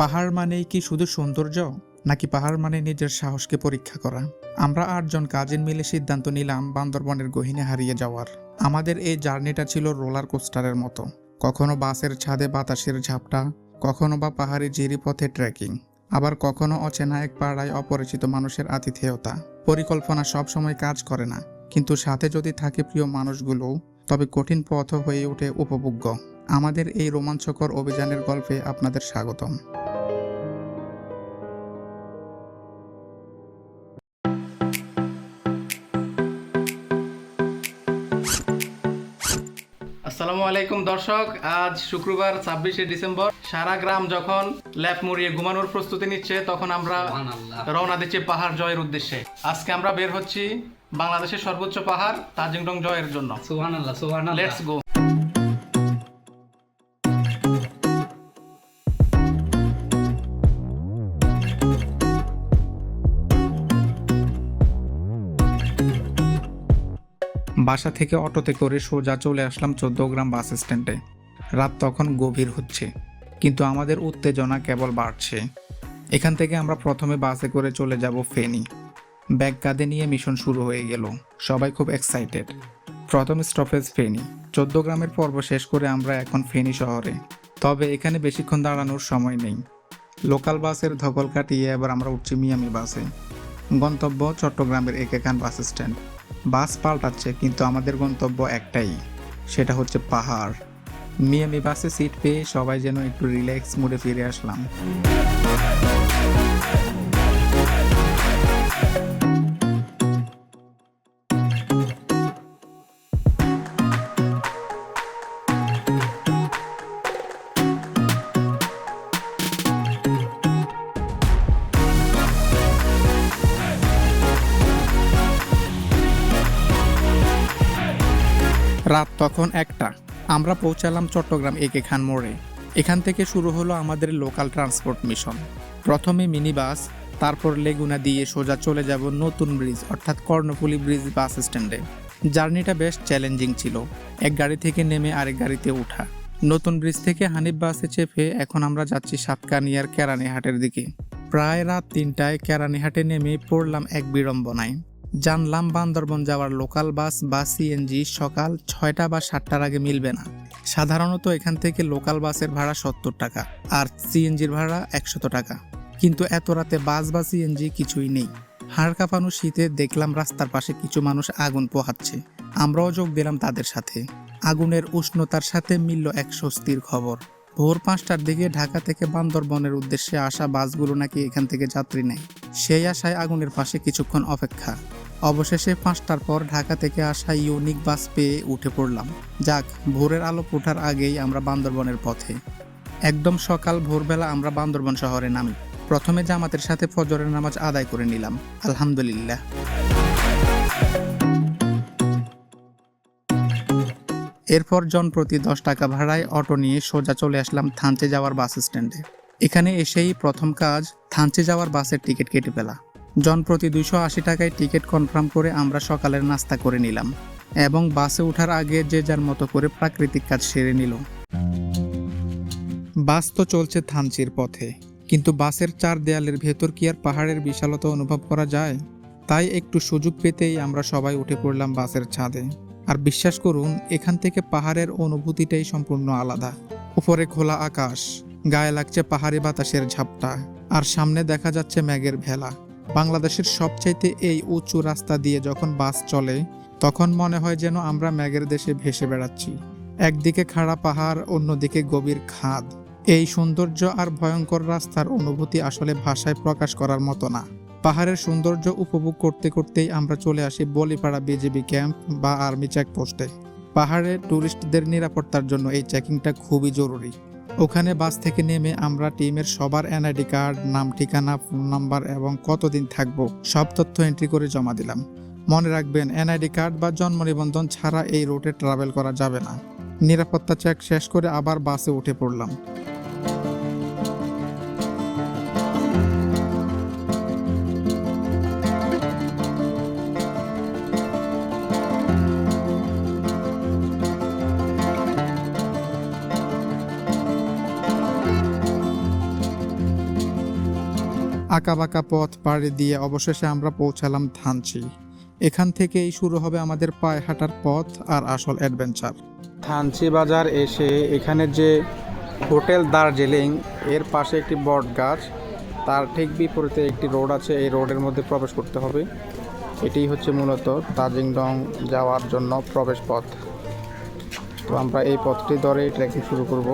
পাহাড় মানেই কি শুধু সৌন্দর্য, নাকি পাহাড় মানে নিজের সাহসকে পরীক্ষা করা? আমরা আটজন কাজিন মিলে সিদ্ধান্ত নিলাম বান্দরবনের গহিনে হারিয়ে যাওয়ার। আমাদের এই জার্নিটা ছিল রোলার কোস্টারের মতো। কখনো বাসের ছাদে বাতাসের ঝাপটা, কখনো বা পাহাড়ি জিরিপথে ট্রেকিং, আবার কখনো অচেনা এক পাড়ায় অপরিচিত মানুষের আতিথেয়তা। পরিকল্পনা সবসময় কাজ করে না, কিন্তু সাথে যদি থাকে প্রিয় মানুষগুলো, তবে কঠিন পথ হয়ে ওঠে উপভোগ্য। আমাদের এই রোমাঞ্চকর অভিযানের গল্পে আপনাদের স্বাগতম। দর্শক আজ শুক্রবার ছাব্বিশে ডিসেম্বর। সারা গ্রাম যখন ল্যাপ মুড়িয়ে ঘুমানোর প্রস্তুতি নিচ্ছে তখন আমরা রওনা দিচ্ছি পাহাড় জয়ের উদ্দেশ্যে। আজকে আমরা বের হচ্ছি বাংলাদেশের সর্বোচ্চ পাহাড় তাজিংডং জয়ের জন্য। লেটস গো বাসা থেকে অটোতে করে সোজা চলে আসলাম গ্রাম বাস স্ট্যান্ডে। রাত তখন গভীর হচ্ছে, কিন্তু আমাদের উত্তেজনা কেবল বাড়ছে। এখান থেকে আমরা প্রথমে বাসে করে চলে যাব ফেনী। ব্যাগ কাঁধে নিয়ে মিশন শুরু হয়ে গেল, সবাই খুব এক্সাইটেড প্রথম স্টপেজ ফেনী। গ্রামের পর্ব শেষ করে আমরা এখন ফেনী শহরে। তবে এখানে বেশিক্ষণ দাঁড়ানোর সময় নেই। লোকাল বাসের ধকল কাটিয়ে এবার আমরা উঠছি মিয়ামি বাসে। গন্তব্য চট্টগ্রামের একেকান বাস স্ট্যান্ড। বাস পাল্টাচ্ছে, কিন্তু আমাদের গন্তব্য একটাই, সেটা হচ্ছে পাহাড়। মিয়ামি বাসে সিট পেয়ে সবাই যেন একটু রিল্যাক্স মুডে ফিরে আসলাম। রাত তখন একটা। আমরা পৌঁছালাম চট্টগ্রাম একে খান মোড়ে। এখান থেকে শুরু হলো আমাদের লোকাল ট্রান্সপোর্ট মিশন। প্রথমে মিনি বাস তারপর লেগুনা দিয়ে সোজা চলে যাব নতুন ব্রিজ, অর্থাৎ কর্ণফুলী ব্রিজ বাস স্ট্যান্ডে। জার্নিটা বেশ চ্যালেঞ্জিং ছিল। এক গাড়ি থেকে নেমে আরেক গাড়িতে ওঠা নতুন ব্রিজ থেকে হানিফ বাসে চেপে এখন আমরা যাচ্ছি সাতকানিয়ার কেরানীহাটের দিকে। প্রায় রাত তিনটায় কেরানীহাটে নেমে পড়লাম এক বিড়ম্বনায়। জানলাম বান্দরবন যাওয়ার লোকাল বাস বা সিএনজি সকাল ছয়টা বা সাতটার আগে মিলবে না। সাধারণত এখান থেকে লোকাল বাসের ভাড়া সত্তর টাকা আর সিএনজির ভাড়া একশত টাকা। কিন্তু এত রাতে বাস বা সিএনজি কিছুই নেই। হাড় কাঁপানো শীতে দেখলাম রাস্তার পাশে কিছু মানুষ আগুন পোহাচ্ছে। আমরাও যোগ দিলাম তাদের সাথে। আগুনের উষ্ণতার সাথে মিলল এক স্বস্তির খবর। ভোর পাঁচটার দিকে ঢাকা থেকে বান্দরবনের উদ্দেশ্যে আসা বাসগুলো নাকি এখান থেকে যাত্রী নেয়। সেই আশায় আগুনের পাশে কিছুক্ষণ অপেক্ষা। অবশেষে পাঁচটার পর ঢাকা থেকে আসা ইউনিক বাস পেয়ে উঠে পড়লাম। যাক, ভোরের আলো ওঠার আগেই আমরা বান্দরবনের পথে। একদম সকাল, ভোরবেলা আমরা বান্দরবন শহরে নামি। প্রথমে জামাতের সাথে ফজরের নামাজ আদায় করে নিলাম। আলহামদুলিল্লাহ। এরপর জনপ্রতি দশ টাকা ভাড়ায় অটো নিয়ে সোজা চলে আসলাম থানচে যাওয়ার বাস স্ট্যান্ডে। এখানে এসেই প্রথম কাজ, থানচে যাওয়ার বাসের টিকিট কেটে ফেলা। জনপ্রতি দুইশো আশি টাকায় টিকিট কনফার্ম করে আমরা সকালের নাস্তা করে নিলাম এবং বাসে ওঠার আগে যে যার মতো করে প্রাকৃতিক কাজ সেরে নিল। বাস তো চলছে থানচির পথে, কিন্তু বাসের চার দেয়ালের ভেতর কি আর পাহাড়ের বিশালতা অনুভব করা যায়? তাই একটু সুযোগ পেতেই আমরা সবাই উঠে পড়লাম বাসের ছাদে। আর বিশ্বাস করুন, এখান থেকে পাহাড়ের অনুভূতিটাই সম্পূর্ণ আলাদা। উপরে খোলা আকাশ, গায়ে লাগছে পাহাড়ি বাতাসের ঝাপটা, আর সামনে দেখা যাচ্ছে ম্যাগের ভেলা। বাংলাদেশের সবচাইতে এই উঁচু রাস্তা দিয়ে যখন বাস চলে, তখন মনে হয় যেন আমরা ম্যাগের দেশে ভেসে বেড়াচ্ছি। একদিকে খাড়া পাহাড়, অন্যদিকে গভীর খাদ। এই সৌন্দর্য আর ভয়ঙ্কর রাস্তার অনুভূতি আসলে ভাষায় প্রকাশ করার মতো না। পাহাড়ের সৌন্দর্য উপভোগ করতে করতেই আমরা চলে আসি বলিপাড়া বিজেপি ক্যাম্প বা আর্মি চেকপোস্টে। পাহাড়ে ট্যুরিস্টদের নিরাপত্তার জন্য এই চেকিংটা খুবই জরুরি। ওখানে বাস থেকে নেমে আমরা টিমের সবার এনআইডি কার্ড, নাম, ঠিকানা, ফোন নাম্বার এবং কতদিন থাকব, সব তথ্য এন্ট্রি করে জমা দিলাম। মনে রাখবেন, এনআইডি কার্ড বা জন্ম নিবন্ধন ছাড়া এই রুটে ট্রাভেল করা যাবে না। নিরাপত্তা চেক শেষ করে আবার বাসে উঠে পড়লাম। আঁকাবাঁকা পথ পাড়ি দিয়ে অবশেষে আমরা পৌঁছালাম থানচি এখান থেকেই শুরু হবে আমাদের পায়ে হাঁটার পথ আর আসল অ্যাডভেঞ্চার। থানচি বাজার এসে এখানে যে হোটেল দার্জিলিং, এর পাশে একটি বট গাছ, তার ঠিক বিপরীতে একটি রোড আছে, এই রোডের মধ্যে প্রবেশ করতে হবে। এটি হচ্ছে মূলত তাজিংডং যাওয়ার জন্য প্রবেশ পথ। তো আমরা এই পথটি ধরে ট্রেকিং শুরু করব।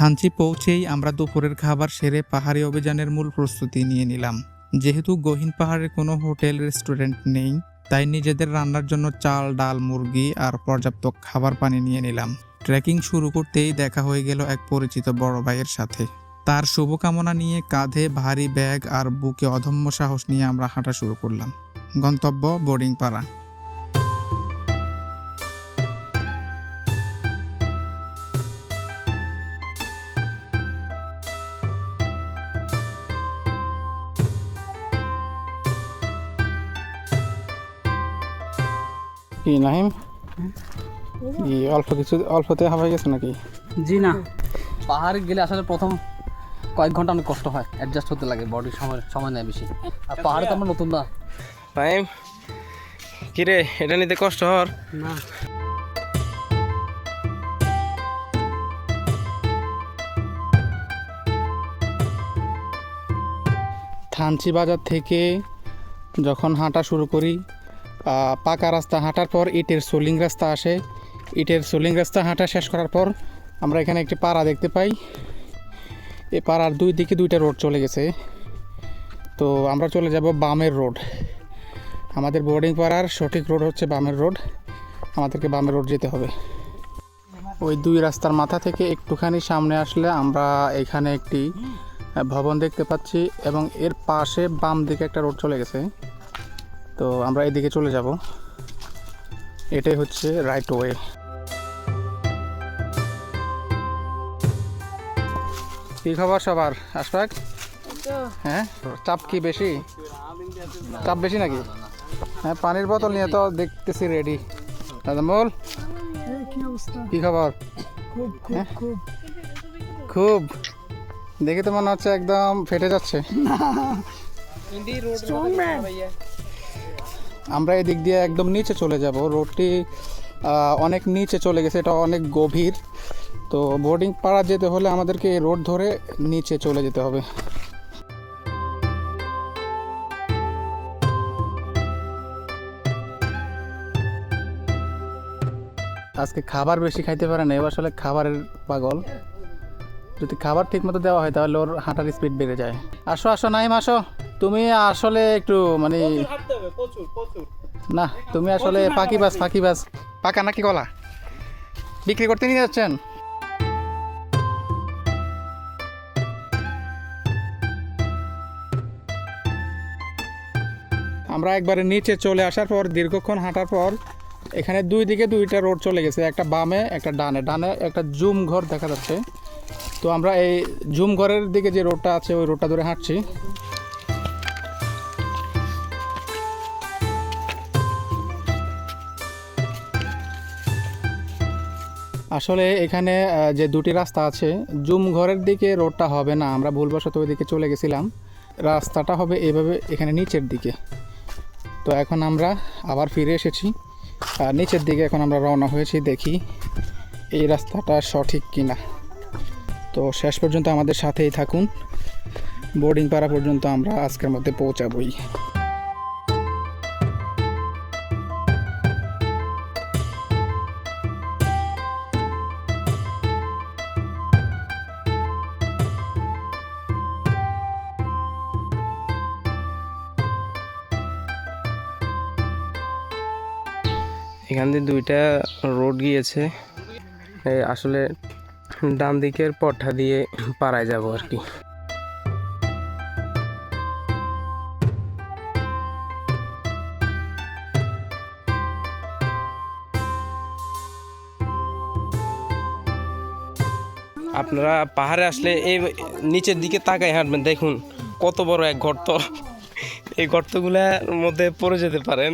থানচি পৌঁছেই আমরা দুপুরের খাবার সেরে পাহাড়ি অভিযানের মূল প্রস্তুতি নিয়ে নিলাম। যেহেতু গহীন পাহাড়ে কোনো হোটেল, রেস্টুরেন্ট নেই, তাই নিজেদের রান্নার জন্য চাল, ডাল, মুরগি আর পর্যাপ্ত খাবার পানি নিয়ে নিলাম। ট্রেকিং শুরু করতেই দেখা হয়ে গেল এক পরিচিত বড় ভাইয়ের সাথে। তার শুভকামনা নিয়ে কাঁধে ভারী ব্যাগ আর বুকে অধম্য সাহস নিয়ে আমরা হাঁটা শুরু করলাম। গন্তব্য বোর্ডিং পাড়া কি নাহিম? কি অল্প কিছু অল্পতে হাওয়া গেছে নাকি? জি না। পাহাড়ে গেলে আসলে প্রথম কয়েক ঘণ্টা অনেক কষ্ট হয় অ্যাডজাস্ট হতে লাগে বডির সময় সময় নেয় বেশি। আর পাহাড়ে তো আমরা নতুন না। টাইম কিরে এটা নিতে কষ্ট হর না। থানচি বাজার থেকে যখন হাঁটা শুরু করি পাকা রাস্তা হাঁটার পর ইটের সোলিং রাস্তা আসে। ইটের সোলিং রাস্তা হাঁটা শেষ করার পর আমরা এখানে একটি পাড়া দেখতে পাই। এই পাড়ার দুই দিকে দুইটা রোড চলে গেছে। তো আমরা চলে যাব বামের রোড। আমাদের বোর্ডিং পাড়ার সঠিক রোড হচ্ছে বামের রোড। আমাদেরকে বামের রোড যেতে হবে। ওই দুই রাস্তার মাথা থেকে একটুখানি সামনে আসলে আমরা এখানে একটি ভবন দেখতে পাচ্ছি এবং এর পাশে বাম দিকে একটা রোড চলে গেছে। তো আমরা এদিকে চলে যাব। এটাই হচ্ছে রাইট ওয়ে কি খবর সবার? আশফাক? হ্যাঁ? চাপ কি বেশি? চাপ বেশি নাকি? হ্যাঁ পানির বোতল নিয়ে তো দেখতেছি রেডি দাদা মোল কি খবর? হ্যাঁ? খুব। দেখে তো মনে হচ্ছে একদম ফেটে যাচ্ছে। আমরা এদিক দিয়ে একদম নিচে চলে যাব। রোডটি অনেক নিচে চলে গেছে, এটা অনেক গভীর। তো বোর্ডিং পাড়া যেতে হলে আমাদেরকে এই রোড ধরে নিচে চলে যেতে হবে। আজকে খাবার বেশি খাইতে পারে না, এবার আসলে খাবারের পাগল। যদি খাবার ঠিক মতো দেওয়া হয় তাহলে ওর হাঁটার স্পিড বেড়ে যায়। আসো আসো, নাইম, আসো। তুমি আসলে একটু মানে না তুমি আসলে ফাঁকিবাজ ফাঁকিবাজ পাকা নাকি কলা? বিক্রি করতে নিয়ে যাচ্ছেন? আমরা একবারে নিচে চলে আসার পর দীর্ঘক্ষণ হাঁটার পর এখানে দুই দিকে দুইটা রোড চলে গেছে একটা বামে একটা ডানে। ডানে একটা জুম ঘর দেখা যাচ্ছে। তো আমরা এই জুম ঘরের দিকে যে রোডটা আছে ওই রোডটা ধরে হাঁটছি। আসলে এখানে যে দুটি রাস্তা আছে, জুম ঘরের দিকে রোডটা হবে না, আমরা ভুলবশত ওই দিকে চলে গেছিলাম। রাস্তাটা হবে এভাবে এখানে নিচের দিকে। তো এখন আমরা আবার ফিরে এসেছি। আর নিচের দিকে এখন আমরা রওনা হয়েছি, দেখি এই রাস্তাটা সঠিক কিনা। তো শেষ পর্যন্ত আমাদের সাথেই থাকুন। বোর্ডিং পাড়া পর্যন্ত আমরা আজকের মধ্যে পৌঁছাবই। এখান দিয়ে দুইটা রোড গিয়েছে। আসলে ডান দিকের পথটা দিয়ে পাড়ায় যাব আর কি। আপনারা পাহাড়ে আসলে এই নিচের দিকে তাকাই হাঁটবেন, দেখুন কত বড় এক গর্ত। এই গর্তগুলার মধ্যে পড়ে যেতে পারেন।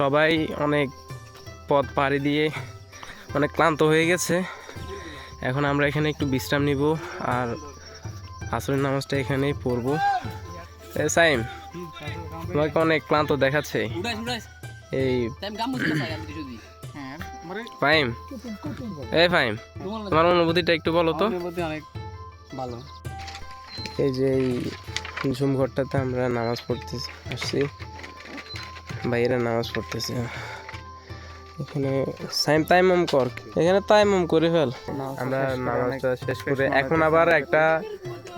সবাই অনেক পথ পাড়ি দিয়ে অনেক ক্লান্ত হয়ে গেছে। এখন আমরা এখানে একটু বিশ্রাম নিব আর আসরের নামাজটা এখানেই পড়ব। সাইম, তোমাকে অনেক ক্লান্ত দেখাচ্ছে। এই ফাইম এই ফাইম, তোমার অনুভূতিটা একটু বলো তো। এই যে এই ঘরটাতে আমরা নামাজ পড়তে আসছি। ভাইয়েরা নামাজ পড়তেছে। এখানে সাইম কর। এখানে করে ফেল। আমরা নামাজটা শেষ করে এখন আবার একটা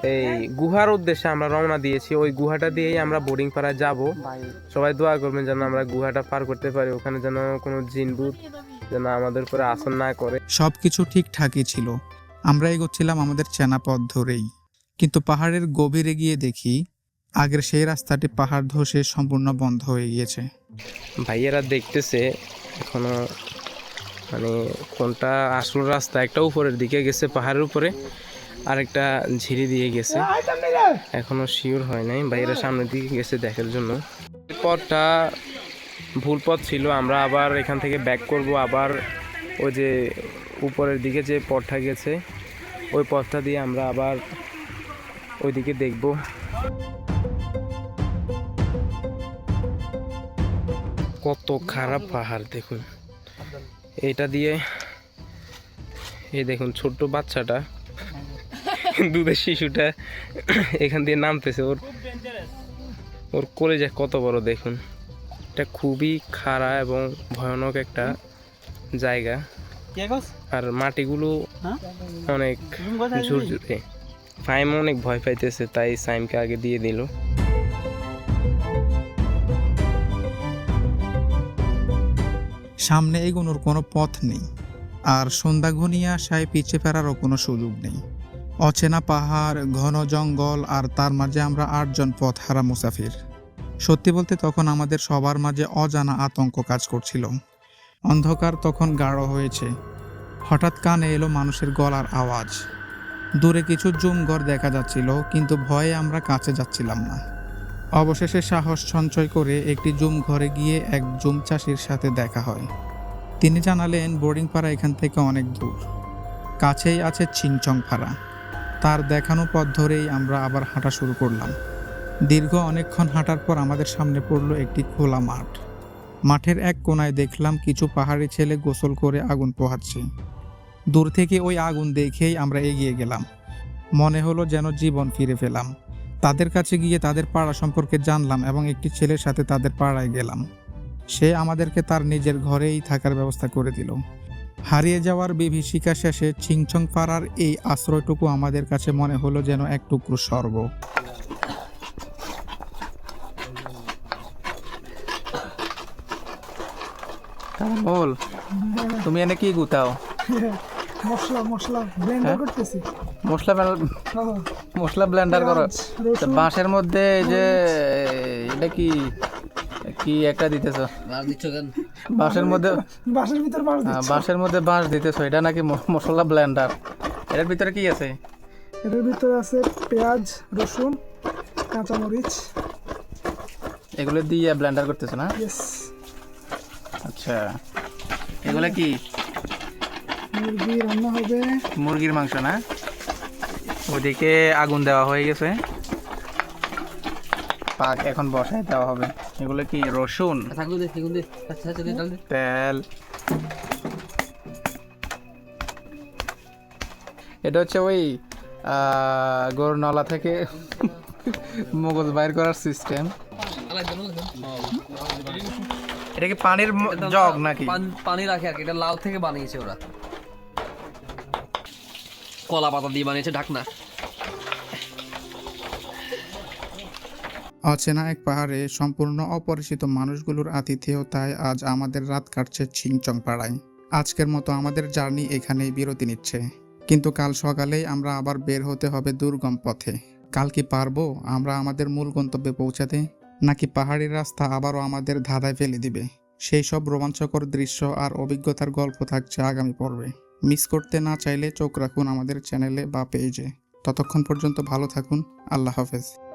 এই গুহার উদ্দেশ্যে আমরা রওনা দিয়েছি। ওই গুহাটা দিয়েই আমরা বোর্ডিং পাড়ায় যাব। সবাই দোয়া করবেন যেন আমরা গুহাটা পার করতে পারি। ওখানে যেন কোনো জিনবুত যেন আমাদের উপরে আসন না করে। সব কিছু ঠিকঠাকই ছিল। আমরা এগোচ্ছিলাম আমাদের চেনা পথ ধরেই। কিন্তু পাহাড়ের গভীরে গিয়ে দেখি আগের সেই রাস্তাটি পাহাড় ধসে সম্পূর্ণ বন্ধ হয়ে গিয়েছে। ভাইয়েরা দেখতেছে এখনও মানে কোনটা আসল রাস্তা, একটা উপরের দিকে গেছে পাহাড়ের উপরে, আরেকটা ঝিরি দিয়ে গেছে। এখনও শিওর হয় নাই, ভাইয়েরা সামনের দিকে গেছে দেখার জন্য। পথটা ভুল পথ ছিল, আমরা আবার এখান থেকে ব্যাক করব, আবার ওই যে উপরের দিকে যে পথটা গেছে, ওই পথটা দিয়ে আমরা আবার ওইদিকে দেখব। কত খারাপ পাহাড় দেখুন। এটা দিয়ে এই দেখুন ছোট্ট বাচ্চাটা দুধের শিশুটা এখান দিয়ে নামতেছে। ওর ওর কোলে যায় কত বড় দেখুন। এটা খুবই খারাপ এবং ভয়ানক একটা জায়গা। আর মাটিগুলো অনেক ঝুরঝুরে। ফাইম অনেক ভয় পাইতেছে তাই সাইমকে আগে দিয়ে দিল। সামনে এগোনোর কোনো পথ নেই। আর সন্ধ্যা ঘনিয়ে আসায় পিছে ফেরারও কোনো সুযোগ নেই। অচেনা পাহাড়, ঘন জঙ্গল আর তার মাঝে আমরা আটজন পথ হারা মুসাফির। সত্যি বলতে তখন আমাদের সবার মাঝে অজানা আতঙ্ক কাজ করছিল। অন্ধকার তখন গাঢ় হয়েছে। হঠাৎ কানে এলো মানুষের গলার আওয়াজ। দূরে কিছু জুমঘর দেখা যাচ্ছিল, কিন্তু ভয়ে আমরা কাছে যাচ্ছিলাম না। অবশেষে সাহস সঞ্চয় করে একটি জুম ঘরে গিয়ে এক জুম চাষির সাথে দেখা হয়। তিনি জানালেন বোর্ডিং পাড়া এখান থেকে অনেক দূর। কাছেই আছে ছিংচং পাড়া। তার দেখানো পথ ধরেই আমরা আবার হাঁটা শুরু করলাম। দীর্ঘ অনেকক্ষণ হাঁটার পর আমাদের সামনে পড়ল একটি খোলা মাঠ। মাঠের এক কোনায় দেখলাম কিছু পাহাড়ি ছেলে গোসল করে আগুন পোহাচ্ছে। দূর থেকে ওই আগুন দেখেই আমরা এগিয়ে গেলাম। মনে হলো যেন জীবন ফিরে পেলাম। তাদের কাছে গিয়ে তাদের পাড়া সম্পর্কে জানলাম এবং একটি ছেলের সাথে তাদের পাড়ায় গেলাম। সে আমাদেরকে তার নিজের ঘরেই থাকার ব্যবস্থা করে দিল। হারিয়ে যাওয়ার বিভীষিকা শেষে ছিংছং পাড়ার এই আশ্রয়টুকু আমাদের কাছে মনে হলো যেন এক টুকরো স্বর্গ। তুমি এনে কি গুতাও? মশলা মশলা ব্লেন্ডার করতেছি। মশলা মশলা ব্লেন্ডার করো। বাঁশের মধ্যে এই যে এটা কি কি একটা দিতেছো? আর দিচ্ছ কেন? বাঁশের মধ্যে বাসার ভিতর বাঁশের মধ্যে বাঁশ দিতেছো এটা নাকি মশলা ব্লেন্ডার এটার ভিতরে কি আছে? এর ভিতরে আছে পেঁয়াজ রসুন কাঁচামরিচ। এগুলো দিয়ে ব্লেন্ডার করতেছো না? আচ্ছা। এগুলো কি? মুরগি রান্না হবে। মুরগির মাংস না? ওদিকে আগুন দেওয়া হয়ে গেছে। পাক এখন বসায় দেওয়া হবে। এগুলো কি রসুন? আচ্ছা আচ্ছা তেল। এটা হচ্ছে ওই আহ, গরুর নলা থেকে মগজ বাইর করার সিস্টেম। এটা কি পানির জগ নাকি? পানি রাখে আর কি। এটা লাউ থেকে বানিয়েছে ওরা। কলা পাতা দিয়ে বানিয়েছে ঢাকনা অচেনা এক পাহাড়ে সম্পূর্ণ অপরিচিত মানুষগুলোর আতিথেয়তায় আজ আমাদের রাত কাটছে ছিংচং পাড়ায় আজকের মতো আমাদের জার্নি এখানেই বিরতি নিচ্ছে। কিন্তু কাল সকালেই আমরা আবার বের হতে হবে দুর্গম পথে। কাল কি পারব আমরা আমাদের মূল গন্তব্যে পৌঁছাতে? নাকি পাহাড়ি রাস্তা আবারও আমাদের ধাঁধায় ফেলে দিবে? সেই সব রোমাঞ্চকর দৃশ্য আর অভিজ্ঞতার গল্প থাকছে আগামী পর্বে। মিস করতে না চাইলে চোখ রাখুন আমাদের চ্যানেলে বা পেজে। ততক্ষণ পর্যন্ত ভালো থাকুন। আল্লাহ হাফেজ।